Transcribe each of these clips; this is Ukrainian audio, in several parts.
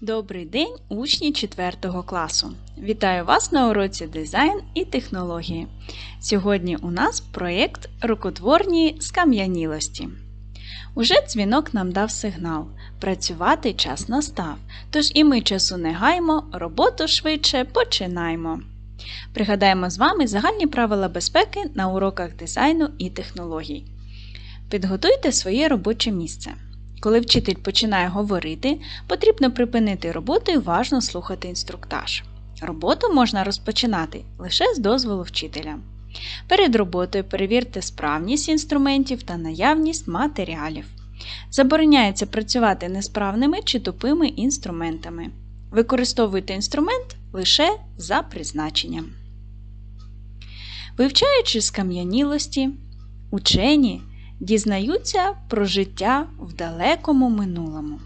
Добрий день, учні 4 класу! Вітаю вас на уроці дизайн і технології. Сьогодні у нас проєкт рукотворні скам'янілості. Уже дзвінок нам дав сигнал. Працювати час настав, тож і ми часу не гаймо, роботу швидше починаємо. Пригадаємо з вами загальні правила безпеки на уроках дизайну і технологій. Підготуйте своє робоче місце. Коли вчитель починає говорити, потрібно припинити роботу і уважно слухати інструктаж. Роботу можна розпочинати лише з дозволу вчителя. Перед роботою перевірте справність інструментів та наявність матеріалів. Забороняється працювати несправними чи тупими інструментами. Використовуйте інструмент лише за призначенням. Вивчаючи скам'янілості, учені дізнаються про життя в далекому минулому.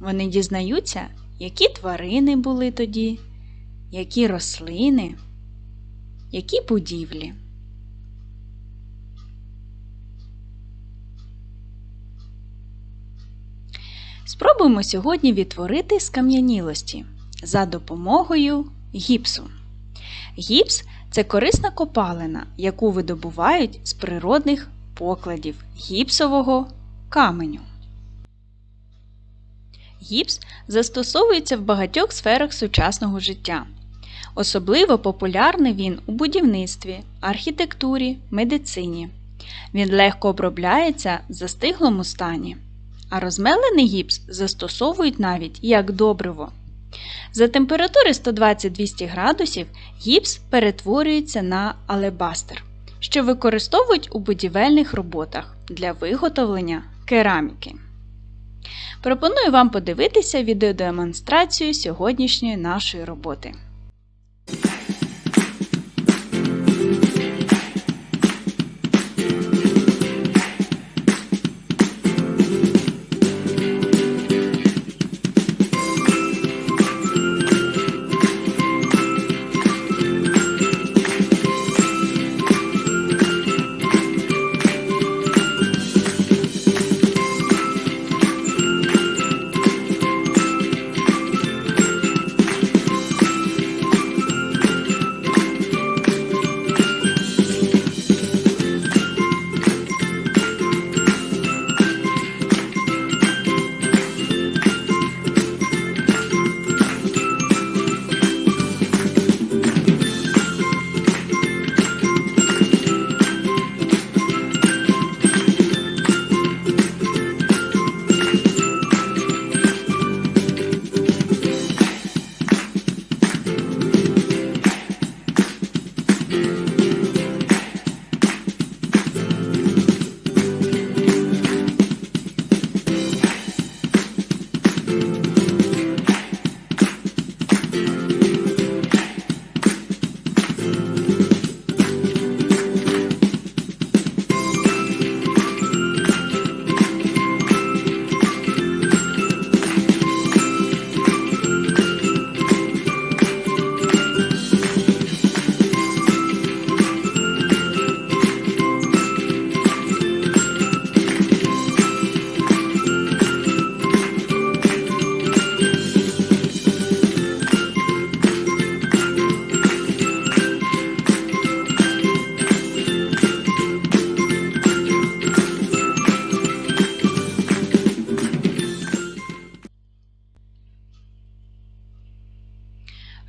Вони дізнаються, які тварини були тоді, які рослини, які будівлі. Спробуємо сьогодні відтворити скам'янілості за допомогою гіпсу. Гіпс це корисна копалина, яку видобувають з природних покладів гіпсового каменю. Гіпс застосовується в багатьох сферах сучасного життя. Особливо популярний він у будівництві, архітектурі, медицині. Він легко обробляється в застиглому стані, а розмелений гіпс застосовують навіть як добриво. За температури 120-200 градусів гіпс перетворюється на алебастер що використовують у будівельних роботах для виготовлення кераміки. Пропоную вам подивитися відеодемонстрацію сьогоднішньої нашої роботи.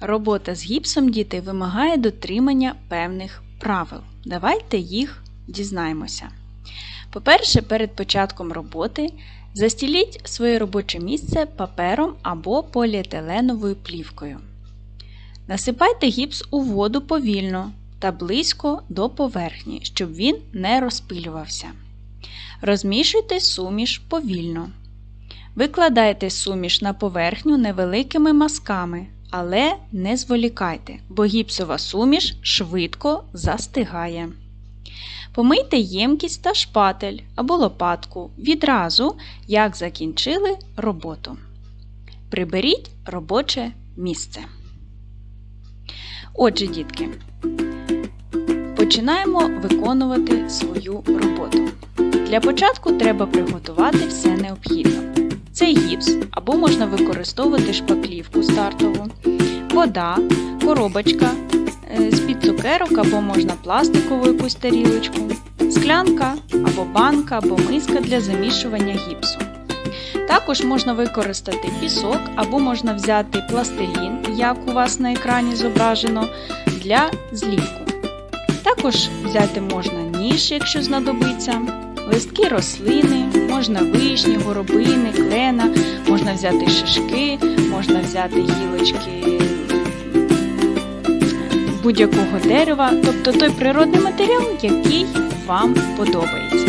Робота з гіпсом діти вимагає дотримання певних правил. Давайте їх дізнаємося. По-перше, перед початком роботи застіліть своє робоче місце папером або поліетиленовою плівкою. Насипайте гіпс у воду повільно та близько до поверхні, щоб він не розпилювався. Розмішуйте суміш повільно. Викладайте суміш на поверхню невеликими мазками, але не зволікайте, бо гіпсова суміш швидко застигає. Помийте ємкість та шпатель або лопатку відразу, як закінчили роботу. Приберіть робоче місце. Отже, дітки, починаємо виконувати свою роботу. Для початку треба приготувати все необхідне. Це гіпс, або можна використовувати шпаклівку стартову, вода, коробочка е, з-під цукерок, або можна пластикову якусь тарілочку, склянка або банка, або миска для замішування гіпсу. Також можна використати пісок, або можна взяти пластилін, як у вас на екрані зображено, для зліпку. Також взяти можна ніж, якщо знадобиться, листки рослини, можна вишні, горобини, клена, можна взяти шишки, можна взяти гілочки будь-якого дерева, тобто той природний матеріал, який вам подобається.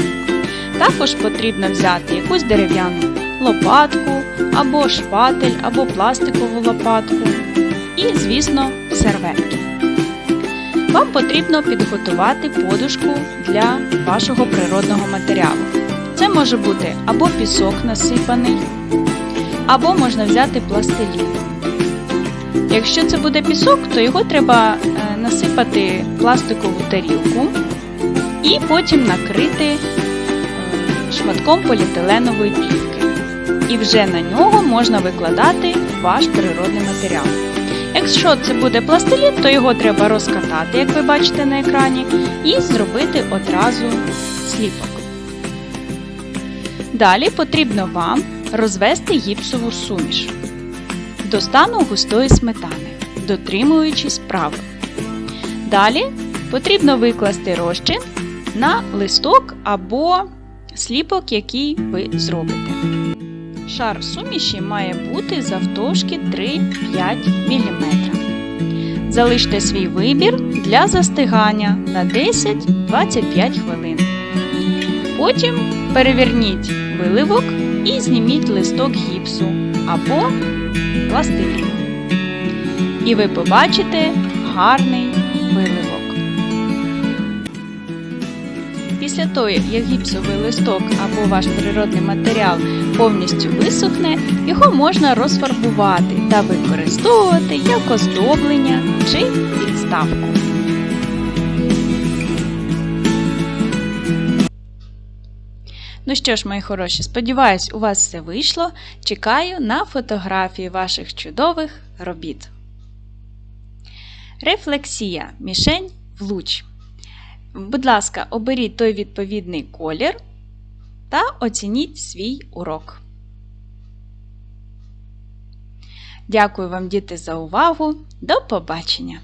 Також потрібно взяти якусь дерев'яну лопатку, або шпатель, або пластикову лопатку і, звісно, серветки. Вам потрібно підготувати подушку для вашого природного матеріалу. Це може бути або пісок насипаний, або можна взяти пластилін. Якщо це буде пісок, то його треба е, насипати в пластикову тарілку і потім накрити е, шматком поліетиленової плівки. І вже на нього можна викладати ваш природний матеріал. Якщо це буде пластилін, то його треба розкатати, як ви бачите на екрані, і зробити одразу сліпок. Далі потрібно вам розвести гіпсову суміш до стану густої сметани, дотримуючись правил. Далі потрібно викласти розчин на листок або сліпок, який ви зробите. Шар суміші має бути завтовшки 3-5 мм. Залиште свій вибір для застигання на 10-25 хвилин. Потім переверніть виливок і зніміть листок гіпсу або пластилін. І ви побачите гарний виливок. Після того, як гіпсовий листок або ваш природний матеріал повністю висохне, його можна розфарбувати та використовувати як оздоблення чи підставку. Ну що ж, мої хороші, сподіваюсь, у вас все вийшло. Чекаю на фотографії ваших чудових робіт. Рефлексія. Мішень влуч. Будь ласка, оберіть той відповідний колір та оцініть свій урок. Дякую вам, діти, за увагу. До побачення!